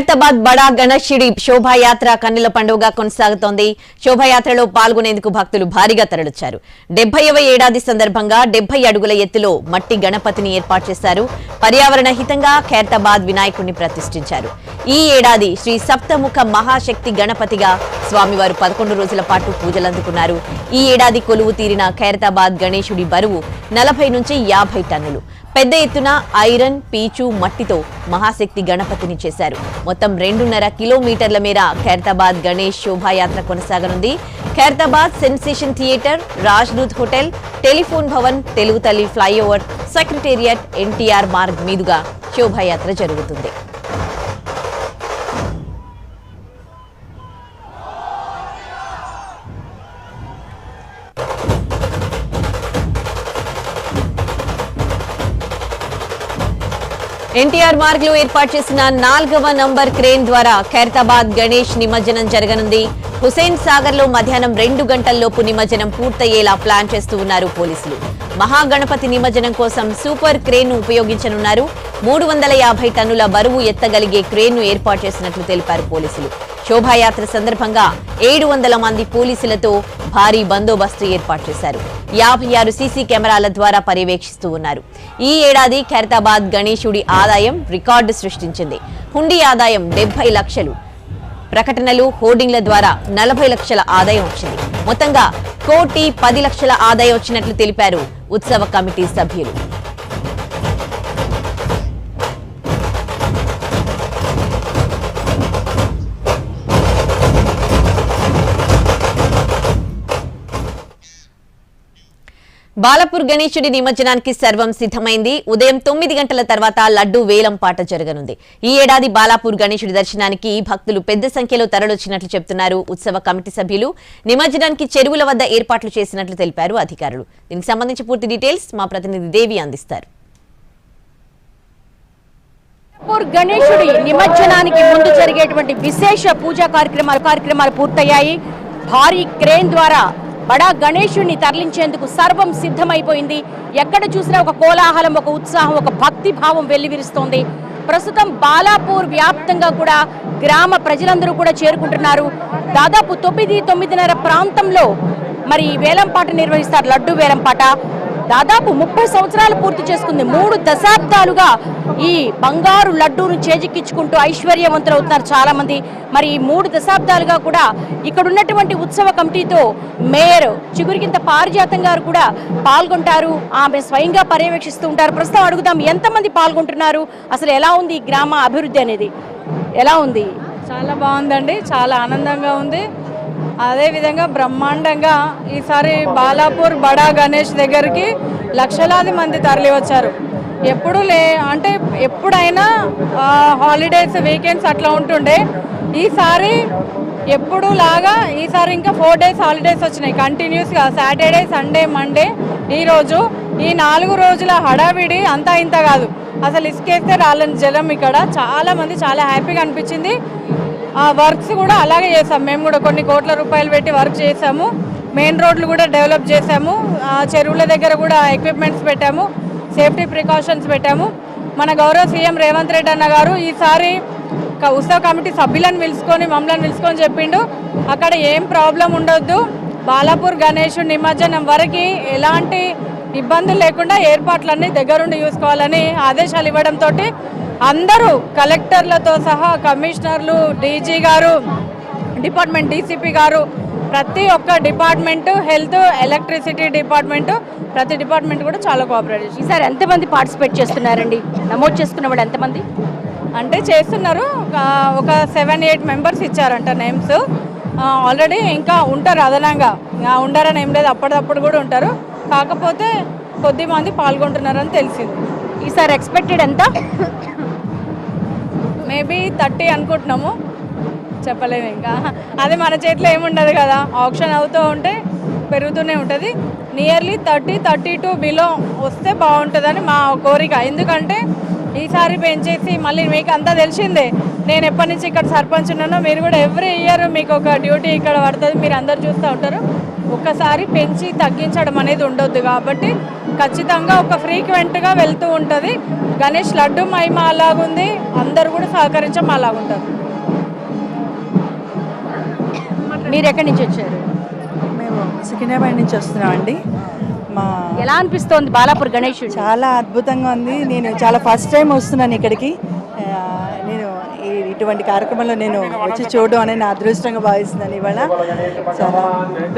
ఖైరతాబాద్ బడా గణేశుడి శోభాయాత్ర కన్నుల పండుగగా కొనసాగుతోంది. శోభాయాత్రలో పాల్గొనేందుకు భక్తులు భారీగా తరలిచ్చారు. డెబ్బైవ ఏడాది సందర్భంగా డెబ్బై అడుగుల ఎత్తులో మట్టి గణపతిని ఏర్పాటు చేశారు. పర్యావరణ హితంగా ఖైరతాబాద్ వినాయకుడిని ప్రతిష్ఠించారు. ఈ ఏడాది శ్రీ సప్తముఖ మహాశక్తి గణపతిగా స్వామివారు పదకొండు రోజుల పాటు పూజలందుకున్నారు ఈ ఏడాది కొలువు తీరిన ఖైరతాబాద్ గణేశుడి బరువు నలభై నుంచి యాభై టన్నులు. పెద్ద ఎత్తున ఐరన్ పీచు మట్టితో మహాశక్తి గణపతిని చేశారు. మొత్తం రెండున్నర కిలోమీటర్ల మేర ఖైరతాబాద్ గణేష్ శోభాయాత్ర కొనసాగనుంది. Khairatabad sensation theatre Rajdoot hotel telephone Bhavan Telugutalli flyover secretariat NTR Marg మీదుగా శోభాయాత్ర జరుగుతుంది. ఎన్టీఆర్ మార్గ్లో ఏర్పాటు చేసిన నాల్గవ నంబర్ క్రేన్ ద్వారా ఖైరతాబాద్ గణేష్ నిమజ్జనం జరగనుంది. హుసేన్ సాగర్లో మధ్యాహ్నం రెండు గంటల్లోపు నిమజ్జనం పూర్తయ్యేలా ప్లాన్ చేస్తూ ఉన్నారు పోలీసులు. మహాగణపతి నిమజ్జనం కోసం సూపర్ క్రేన్ను ఉపయోగించనున్నారు. మూడు వందల యాభై టన్నుల బరువు ఎత్తగలిగే క్రేన్ను ఏర్పాటు చేసినట్లు తెలిపారు పోలీసులు. శోభాయాత్ర సందర్భంగా ఏడు వందల మంది పోలీసులతో భారీ బందోబస్తు ఏర్పాటు చేశారు. యాభై ఆరు సీసీ కెమెరాల ద్వారా పర్యవేక్షిస్తూ ఉన్నారు. ఈ ఏడాది ఖైరతాబాద్ గణేశుడి ఆదాయం రికార్డు సృష్టించింది. హుండీ ఆదాయం డెబ్బై లక్షలు. ప్రకటనలు హోర్డింగ్ల ద్వారా నలభై లక్షల ఆదాయం వచ్చింది. మొత్తంగా కోటి పది లక్షల ఆదాయం వచ్చినట్లు తెలిపారు ఉత్సవ కమిటీ సభ్యులు. బాలపూర్ గణేశుడి నిమజ్జనానికి సర్వం సిద్ధమైంది. ఉదయం తొమ్మిది గంటల తర్వాత లడ్డు వేలం పాట జరగనుంది. ఈ ఏడాది బాలాపూర్ గణేశుడి దర్శనానికి భక్తులు పెద్ద సంఖ్యలో తరలొచ్చినట్లు చెప్తున్నారు ఉత్సవ కమిటీ సభ్యులు. నిమజ్జనానికి చెరువుల వద్ద ఏర్పాట్లు చేసినట్లు తెలిపారు అధికారులు. దీనికి సంబంధించి పూర్తి డీటెయిల్స్ మా ప్రతినిధి దేవి అందిస్తారు. పూర్ గణేశుడి నిమజ్జనానికి ముందు జరిగేటువంటి విశేష పూజా కార్యక్రమాలు కార్యక్రమాలు పూర్తయ్యాయి. భారీ క్రేన్ ద్వారా బడా గణేశుణ్ణి తరలించేందుకు సర్వం సిద్ధమైపోయింది. ఎక్కడ చూసినా ఒక కోలాహలం ఒక ఉత్సాహం ఒక భక్తి భావం వెల్లివిరుస్తోంది. ప్రస్తుతం బాలాపూర్ వ్యాప్తంగా కూడా గ్రామ ప్రజలందరూ కూడా చేరుకుంటున్నారు. దాదాపు తొమ్మిది తొమ్మిదిన్నర ప్రాంతంలో మరి ఈ వేలంపాట నిర్వహిస్తారు లడ్డు వేలంపాట. దాదాపు ముప్పై సంవత్సరాలు పూర్తి చేసుకుంది. మూడు దశాబ్దాలుగా ఈ బంగారు లడ్డూను చేజిక్కించుకుంటూ ఐశ్వర్యవంతులు అవుతున్నారు చాలా మంది మరి ఈ మూడు దశాబ్దాలుగా కూడా ఇక్కడ ఉన్నటువంటి ఉత్సవ కమిటీతో మేయర్ చిగురికింత పారిజాతం గారు కూడా పాల్గొంటారు. ఆమె స్వయంగా పర్యవేక్షిస్తూ ఉంటారు. ప్రస్తుతం అడుగుదాం ఎంతమంది పాల్గొంటున్నారు? అసలు ఎలా ఉంది ఈ గ్రామ అభివృద్ధి అనేది? ఎలా ఉంది? చాలా బాగుందండి. చాలా ఆనందంగా ఉంది. అదేవిధంగా బ్రహ్మాండంగా ఈసారి బాలాపూర్ బడా గణేష్ దగ్గరికి లక్షలాది మంది తరలి వచ్చారు ఎప్పుడు లే అంటే ఎప్పుడైనా హాలిడేస్ వీకెండ్స్ అట్లా ఉంటుండే. ఈసారి ఎప్పుడు లాగా ఈసారి ఇంకా ఫోర్ డేస్ హాలిడేస్ వచ్చినాయి. కంటిన్యూస్గా సాటర్డే సండే మండే ఈరోజు ఈ నాలుగు రోజుల హడావిడి అంతా ఇంత కాదు. అసలు ఇసుకేస్తే రాలని జలం ఇక్కడ. చాలామంది చాలా హ్యాపీగా అనిపించింది. వర్క్స్ కూడా అలాగే చేసాం మేము కూడా కొన్ని కోట్ల రూపాయలు పెట్టి వర్క్ చేసాము మెయిన్ రోడ్లు కూడా డెవలప్ చేసాము చెరువుల దగ్గర కూడా ఎక్విప్మెంట్స్ పెట్టాము. సేఫ్టీ ప్రికాషన్స్ పెట్టాము. మన గౌరవ సీఎం రేవంత్ రెడ్డి అన్న గారు ఈసారి ఉత్సవ కమిటీ సభ్యులను పిలుచుకొని మమ్మల్ని పిలుచుకొని చెప్పిండు. అక్కడ ఏం ప్రాబ్లం ఉండొద్దు. బాలాపూర్ గణేష్ నిమజ్జనం వరకు ఎలాంటి ఇబ్బందులు లేకుండా ఏర్పాట్లన్నీ దగ్గరుండి చూసుకోవాలని ఆదేశాలు ఇవ్వడంతో అందరూ కలెక్టర్లతో సహా కమిషనర్లు డీజీ గారు డిపార్ట్మెంట్ డీసీపీ గారు ప్రతి ఒక్క డిపార్ట్మెంటు హెల్త్ ఎలక్ట్రిసిటీ డిపార్ట్మెంటు ప్రతి డిపార్ట్మెంట్ కూడా చాలా కోఆపరేట్ చేసింది. ఈసారి ఎంతమంది పార్టిసిపేట్ చేస్తున్నారండి? నమోదు చేసుకున్న వాళ్ళు ఎంతమంది? అంటే చేస్తున్నారు. ఒక సెవెన్ ఎయిట్ మెంబర్స్ ఇచ్చారంట నేమ్స్. ఆల్రెడీ ఇంకా ఉంటారు అదనంగా. ఉండరని ఏం లేదు అప్పటిదప్పుడు కూడా ఉంటారు. కాకపోతే కొద్ది మంది పాల్గొంటున్నారని తెలిసింది. ఈసారి ఎక్స్పెక్టెడ్ ఎంత? మేబీ థర్టీ అనుకుంటున్నాము. చెప్పలేము ఇంకా. అది మన చేతిలో ఏముండదు కదా. ఆప్షన్ అవుతూ ఉంటే పెరుగుతూనే ఉంటుంది. Nearly thirty thirty two below వస్తే బాగుంటుందని మా కోరిక. ఎందుకంటే ఈసారి పెంచేసి మళ్ళీ మీకు అంతా తెలిసిందే. నేను ఎప్పటి నుంచి ఇక్కడ సర్పంచ్ ఉన్నానో మీరు కూడా ఎవ్రీ ఇయర్ మీకు ఒక డ్యూటీ ఇక్కడ పడుతుంది. మీరు అందరు చూస్తూ ఉంటారు. ఒకసారి పెంచి తగ్గించడం అనేది ఉండొద్దు కాబట్టి ఖచ్చితంగా ఒక ఫ్రీక్వెంట్గా వెళ్తూ ఉంటుంది. గణేష్ లడ్డు మహిమ అలాగుంది. అందరూ కూడా సహకరించడం అలాగుంటుంది. మీరు ఎక్కడి నుంచి వచ్చారు? మేము సికింద్రాబాద్ నుంచి వస్తున్నామండి మా ఎలా అనిపిస్తోంది బాలాపూర్ గణేశుడు చాలా అద్భుతంగా ఉంది. నేను చాలా ఫస్ట్ టైం వస్తున్నాను ఇక్కడికి. ఇటువంటి కార్యక్రమంలో నేను వచ్చి చూడడం అనేది నా అదృష్టంగా భావిస్తున్నాను ఇవాళ చాలా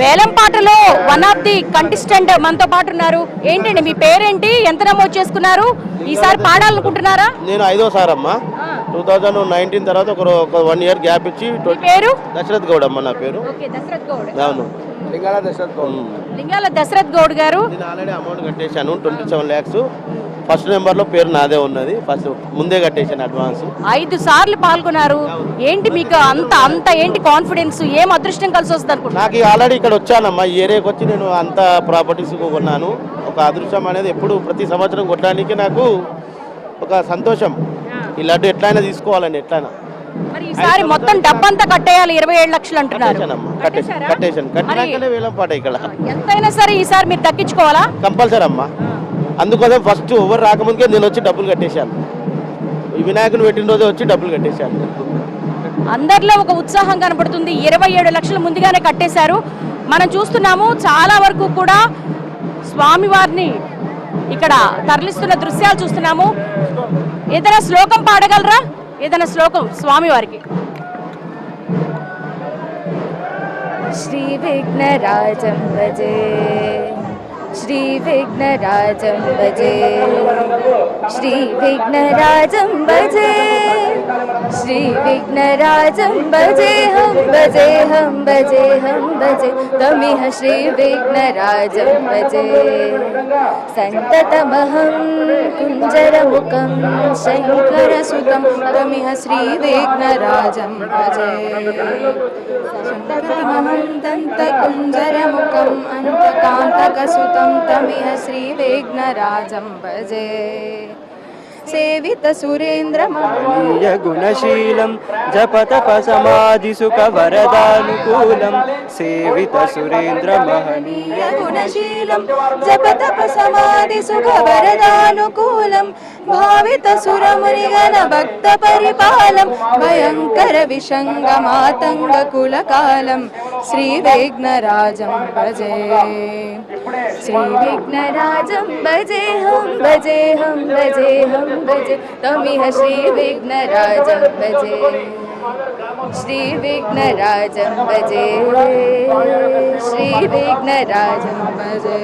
వేలం పాటలో వన్ ఆఫ్ ది కంటెస్టెంట్ మనతో పాటు ఉన్నారు. ఏంటండి మీ పేరేంటి? ఎంత నమోదు చేసుకున్నారు? ఈసారి పాడాలనుకుంటున్నారా? నేను ఐదోసారి అమ్మా టూ థౌజండ్ నైన్టీన్ తర్వాత ఒక వన్ ఇయర్ గ్యాప్ ఇచ్చి మీ ట్వంటీ పేరు? దశరథ్ గౌడ్ అమ్మ నా పేరు. ఓకే దశరథ్ గౌడ్. అవును. లింగాల దశరథ్ గౌడ్. లింగాల దశరథ్ గౌడ్ గారు. నేను ఆల్రెడీ అమౌంట్ కట్టేశాను ట్వంటీ సెవెన్ ల్యాక్స్ ఫస్ట్ నెంబర్లో పేరు నాదే ఉన్నది. ఫస్ట్ ముందే కట్టేశాను అడ్వాన్స్ ఐదు సార్లు పాల్గొన్నారు. ఏంటి మీకు అంత అంత ఏంటి కాన్ఫిడెన్స్ ఏం అదృష్టం కలిసి వస్తుంది అనుకుంటున్నారు? నాకు ఆల్రెడీ ఇక్కడ వచ్చానమ్మా. ఈ ఏరియాకి వచ్చి నేను అంత ప్రాపర్టీస్ కొన్నాను. ఒక అదృష్టం అనేది ఎప్పుడు ప్రతి సంవత్సరం కొట్టడానికి నాకు ఒక సంతోషం. ఈ లడ్డు ఎట్లయినా తీసుకోవాలని ఎట్లయినా. మరి ఈసారి మొత్తం డబ్బంతా కట్టేయాలి ఇరవై ఏడు లక్షలు అంటున్నారు. కట్టేశాను కట్టినాకనే వేలం పాట ఇక్కడ. ఎంతైనా సరే ఈసారి మీరు దక్కించుకోవాలా కంపల్సరీ అమ్మా. అందుకోసం ఫస్ట్ ఎవరు రాకముందుకే నేను వచ్చి డబ్బులు కట్టేశాను. ఈ వినాయకుని పెట్టిన రోజే వచ్చి డబ్బులు కట్టేశాను. అందరిలో ఒక ఉత్సాహం కనబడుతుంది. ఇరవై ఏడు లక్షలు ముందుగానే కట్టేశారు. మనం చూస్తున్నాము చాలా వరకు కూడా స్వామివారిని ఇక్కడ తరలిస్తున్న దృశ్యాలు చూస్తున్నాము. ఏదైనా శ్లోకం పాడగలరా? ఏదైనా శ్లోకం స్వామివారికి श्रीविघ्नराजं भजे श्रीविघ्नराजं भजे। श्रीविघ्नराजं भजे। श्रीविघ्नराजं भजे हम भजे हम भजे हम भजे। तमिह श्रीविघ्नराजं भजे। सन्ततमहं कुञ्जरमुखं शङ्करसुतं तमिह श्रीविघ्नराजं भजे। सन्ततमहं दन्तकुञ्जरमुखम् अन्तकान्तकसुतं तमिह श्रीविघ्नराजं भजे सेवितसुरेन्द्रमहनीय गुणशीलं जपतपसमाधिसुखवरदानुकूलं सेवितसुरेन्द्रमहनीय गुणशीलं जपतपसमाधिसुखवरदानुकूलं भावितसुरमुनिगणभक्तपरिपालं भयङ्करविषङ्गमातङ्गकुलकालं श्रीविघ्नराजं भजे। श्रीविघ्नराजं भजे हम भजे हम भजे हम भजे। तमिह श्रीविघ्नराजं भजे। श्रीविघ्नराजं भजे। श्रीविघ्नराजं भजे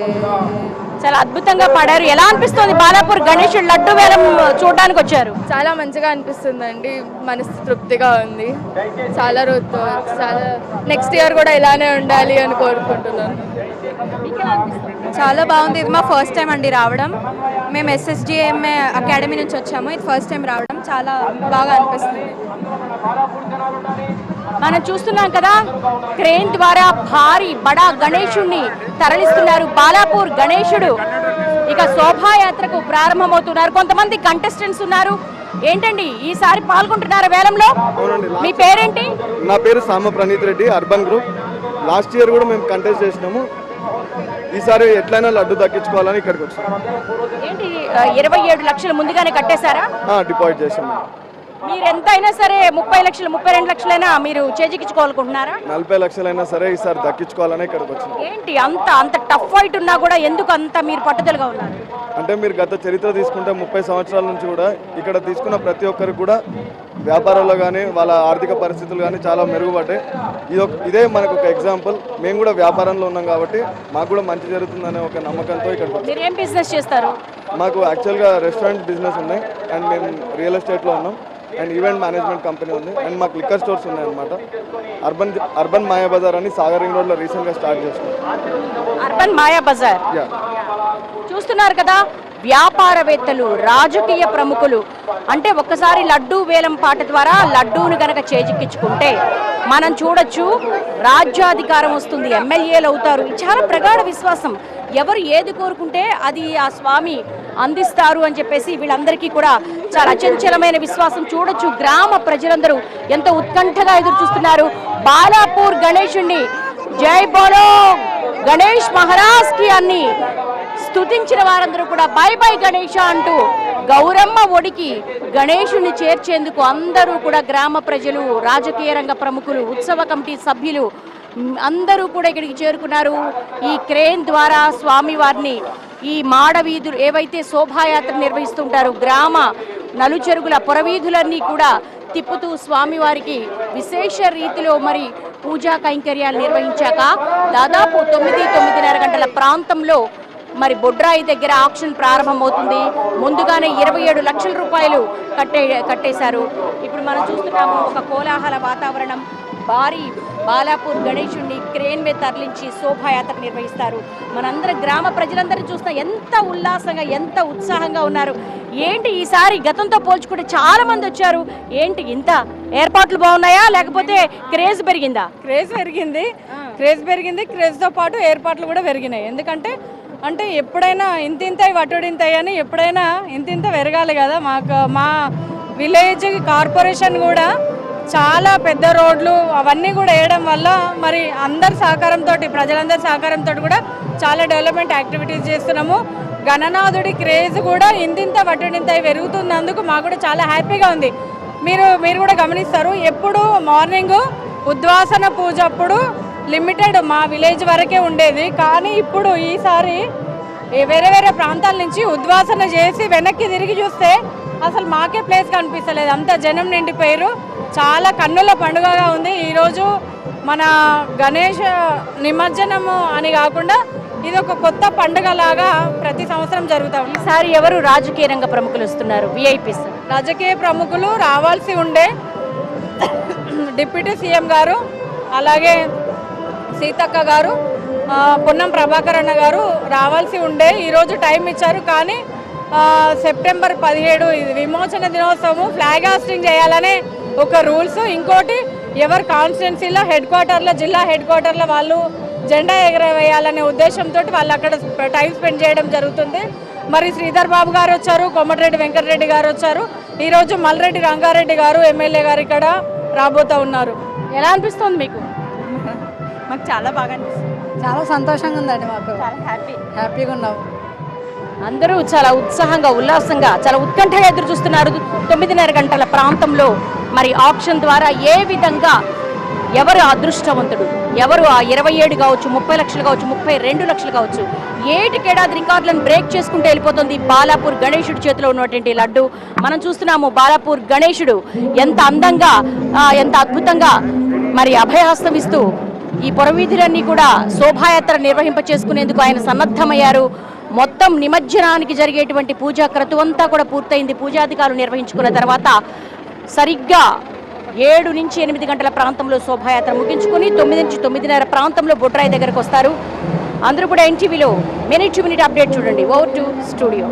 చాలా అద్భుతంగా పాడారు. ఎలా అనిపిస్తుంది బాలాపూర్ గణేశుడు లడ్డు వేలం చూడడానికి వచ్చారు? చాలా మంచిగా అనిపిస్తుందండి. మనసు తృప్తిగా ఉంది. చాలా రోజు చాలా నెక్స్ట్ ఇయర్ కూడా ఇలానే ఉండాలి అని కోరుకుంటున్నాను. చాలా బాగుంది. ఇది మా ఫస్ట్ టైం అండి రావడం. మేము ఎస్ఎస్డిఎంఏ అకాడమీ నుంచి వచ్చాము. ఇది ఫస్ట్ టైం రావడం. చాలా బాగా అనిపిస్తుంది. మనం చూస్తున్నాం కదా క్రేన్ ద్వారా భారీ బడా గణేశుణ్ణి తరలిస్తున్నారు. బాలాపూర్ గణేశుడు ఇక శోభాయాత్రకు ప్రారంభమవుతున్నారు. కొంతమంది కంటెస్టెంట్స్ ఉన్నారు. ఏంటండి ఈసారి పాల్గొంటున్నారు వేలంలో? మీ పేరేంటి? నా పేరు Sama Praneeth Reddy urban group. Last year కూడా మేము కంటెస్ట్ చేసినాము. ఈసారి ఎట్లయినా లడ్డు దక్కించుకోవాలని ఇక్కడికి వచ్చాము ఏంటి ఇరవై ఏడు లక్షలు ముందుగానే కట్టేశారా? డిపాజిట్ చేసాము మీరు ఎంతైనా సరే ముప్పై లక్షలు ముప్పై రెండు లక్షలైనా మీరు చేజిక్కించుకోవాలనుకుంటున్నారా? నలభై లక్షలైనా సరే ఈసారి దక్కించుకోవాలని ఇక్కడికి వచ్చాము ఏంటి అంత అంత టఫ్ ఫైట్ ఉన్నా కూడా ఎందుకు అంత మీరు పట్టుదలగా ఉన్నారు? అంటే మీరు గత చరిత్ర తీసుకుంటే ముప్పై సంవత్సరాల నుంచి కూడా ఇక్కడ తీసుకున్న ప్రతి ఒక్కరికి కూడా వ్యాపారంలో కానీ వాళ్ళ ఆర్థిక పరిస్థితులు కానీ చాలా మెరుగుపడ్డాయి. ఇది ఒక ఇదే మనకు ఒక ఎగ్జాంపుల్ మేము కూడా వ్యాపారంలో ఉన్నాం కాబట్టి మాకు కూడా మంచి జరుగుతుందనే ఒక నమ్మకంతో మీరు ఏం బిజినెస్ చేస్తారు? మాకు యాక్చువల్గా రెస్టారెంట్ బిజినెస్ ఉన్నాయి. అండ్ మేము రియల్ ఎస్టేట్లో ఉన్నాం. అండ్ ఈవెంట్ మేనేజ్మెంట్ కంపెనీ ఉంది. అండ్ మాకు లిక్కర్ స్టోర్స్ ఉన్నాయి అనమాట అర్బన్ అర్బన్ మాయా బజార్ అని సాగర్ రింగ్ రోడ్లో రీసెంట్గా స్టార్ట్ చేస్తున్నాం అర్బన్ మాయా బజార్? చూస్తున్నారు కదా వ్యాపారవేత్తలు రాజకీయ ప్రముఖులు. అంటే ఒక్కసారి లడ్డూ వేలం పాట ద్వారా లడ్డూను గనక చేజిక్కించుకుంటే మనం చూడొచ్చు రాజ్యాధికారం వస్తుంది ఎమ్మెల్యేలు అవుతారు. చాలా ప్రగాఢ విశ్వాసం. ఎవరు ఏది కోరుకుంటే అది ఆ స్వామి అందిస్తారు అని చెప్పేసి వీళ్ళందరికీ కూడా చాలా అచంచలమైన విశ్వాసం చూడొచ్చు. గ్రామ ప్రజలందరూ ఎంతో ఉత్కంఠగా ఎదురు చూస్తున్నారు బాలాపూర్ గణేషుణ్ణి. జై బోలో గణేష్ మహారాజ్కి అన్ని. స్తుతించిన వారందరూ కూడా బై బై గణేష అంటూ గౌరమ్మ ఒడికి గణేషుని చేర్చేందుకు అందరూ కూడా గ్రామ ప్రజలు రాజకీయ రంగ ప్రముఖులు ఉత్సవ కమిటీ సభ్యులు అందరూ కూడా ఇక్కడికి చేరుకున్నారు. ఈ క్రేన్ ద్వారా స్వామివారిని ఈ మాడవీధులు ఏవైతే శోభాయాత్ర నిర్వహిస్తుంటారు గ్రామ నలుచెరుగుల పొరవీధులన్నీ కూడా తిప్పుతూ స్వామివారికి విశేష రీతిలో మరి పూజా కైంకర్యాలు నిర్వహించాక దాదాపు తొమ్మిది తొమ్మిదిన్నర గంటల ప్రాంతంలో మరి బొడ్రాయి దగ్గర ఆక్షన్ ప్రారంభమవుతుంది. ముందుగానే ఇరవై ఏడు లక్షల రూపాయలు కట్టే కట్టేశారు. ఇప్పుడు మనం చూస్తున్నాము ఒక కోలాహల వాతావరణం. భారీ బాలాపూర్ గణేశుణ్ణి క్రేన్ మీద తరలించి శోభాయాత్ర నిర్వహిస్తారు. మనందరం గ్రామ ప్రజలందరినీ చూస్తే ఎంత ఉల్లాసంగా ఎంత ఉత్సాహంగా ఉన్నారు. ఏంటి ఈసారి గతంతో పోల్చుకుంటే చాలా మంది వచ్చారు. ఏంటి ఇంత ఏర్పాట్లు బాగున్నాయా? లేకపోతే క్రేజ్ పెరిగిందా? క్రేజ్ పెరిగింది. క్రేజ్ పెరిగింది. క్రేజ్తో పాటు ఏర్పాట్లు కూడా పెరిగినాయి. ఎందుకంటే అంటే ఎప్పుడైనా ఇంత ఇంత వటుడింత అని ఎప్పుడైనా ఇంత ఇంత పెరగాలి కదా. మాకు మా విలేజ్ కార్పొరేషన్ కూడా చాలా పెద్ద రోడ్లు అవన్నీ కూడా వేయడం వల్ల మరి అందరి సహకారంతో ప్రజలందరి సహకారంతో కూడా చాలా డెవలప్మెంట్ యాక్టివిటీస్ చేస్తున్నాము. గణనాథుడి క్రేజ్ కూడా ఇంతింత వటుడింత పెరుగుతున్నందుకు మాకు కూడా చాలా హ్యాపీగా ఉంది. మీరు మీరు కూడా గమనిస్తారు ఎప్పుడు మార్నింగ్ ఉద్వాసన పూజ అప్పుడు లిమిటెడ్ మా విలేజ్ వరకే ఉండేది. కానీ ఇప్పుడు ఈసారి వేరే వేరే ప్రాంతాల నుంచి ఉద్వాసన చేసి వెనక్కి తిరిగి చూస్తే అసలు మాకే ప్లేస్ కనిపిస్తలేదు. అంత జనం నిండిపోయారు. చాలా కన్నుల పండుగగా ఉంది. ఈరోజు మన గణేష నిమజ్జనము అని కాకుండా ఇది ఒక కొత్త పండుగ లాగా ప్రతి సంవత్సరం జరుగుతా ఉంది. ఈసారి ఎవరు రాజకీయ రంగ ప్రముఖులు వస్తున్నారు? విఐపీస్ రాజకీయ ప్రముఖులు రావాల్సి ఉండే డిప్యూటీ సీఎం గారు అలాగే సీతక్క గారు పొన్నం ప్రభాకర్ అన్న గారు రావాల్సి ఉండే ఈరోజు టైం ఇచ్చారు. కానీ సెప్టెంబర్ పదిహేడు ఇది విమోచన దినోత్సవం ఫ్లాగ్ హాస్టింగ్ చేయాలనే ఒక రూల్స్ ఇంకోటి ఎవరు కాన్స్టిట్యున్సీలో హెడ్ క్వార్టర్లో జిల్లా హెడ్ క్వార్టర్లో వాళ్ళు జెండా ఎగరవేయాలనే ఉద్దేశంతో వాళ్ళు అక్కడ టైం స్పెండ్ చేయడం జరుగుతుంది. మరి శ్రీధర్ బాబు గారు వచ్చారు కోమటిరెడ్డి వెంకటరెడ్డి గారు వచ్చారు. ఈరోజు మల్రెడ్డి రంగారెడ్డి గారు ఎమ్మెల్యే గారు ఇక్కడ రాబోతా ఉన్నారు. ఎలా అనిపిస్తుంది మీకు? మాకు చాలా బాగా అనిపిస్తుంది. చాలా సంతోషంగా ఉందండి మాకు. హ్యాపీ హ్యాపీగా ఉన్నాము అందరూ చాలా ఉత్సాహంగా ఉల్లాసంగా చాలా ఉత్కంఠగా ఎదురు చూస్తున్నారు తొమ్మిదిన్నర గంటల ప్రాంతంలో. మరి ఆప్షన్ ద్వారా ఏ విధంగా ఎవరు అదృష్టవంతుడు? ఎవరు ఆ ఇరవై ఏడు కావచ్చు ముప్పై లక్షలు కావచ్చు ముప్పై రెండు లక్షలు కావచ్చు ఏటికేడాది రికార్డులను బ్రేక్ చేసుకుంటూ వెళ్ళిపోతుంది? బాలాపూర్ గణేశుడి చేతిలో ఉన్నటువంటి లడ్డు. మనం చూస్తున్నాము బాలాపూర్ గణేశుడు ఎంత అందంగా ఎంత అద్భుతంగా మరి అభయహస్తం ఇస్తూ ఈ పొరవీధులన్నీ కూడా శోభాయాత్ర నిర్వహింప చేసుకునేందుకు ఆయన సన్నద్ధమయ్యారు. మొత్తం నిమజ్జనానికి జరిగేటువంటి పూజా క్రతువంతా కూడా పూర్తయింది. పూజాధికారులు నిర్వహించుకున్న తర్వాత సరిగ్గా ఏడు నుంచి ఎనిమిది గంటల ప్రాంతంలో శోభాయాత్ర ముగించుకొని తొమ్మిది నుంచి తొమ్మిదిన్నర ప్రాంతంలో బొడ్రాయి దగ్గరకు వస్తారు. అందరూ కూడా ఎన్టీవీలో మినిట్ టు మినిట్ అప్డేట్ చూడండి. Over to studio.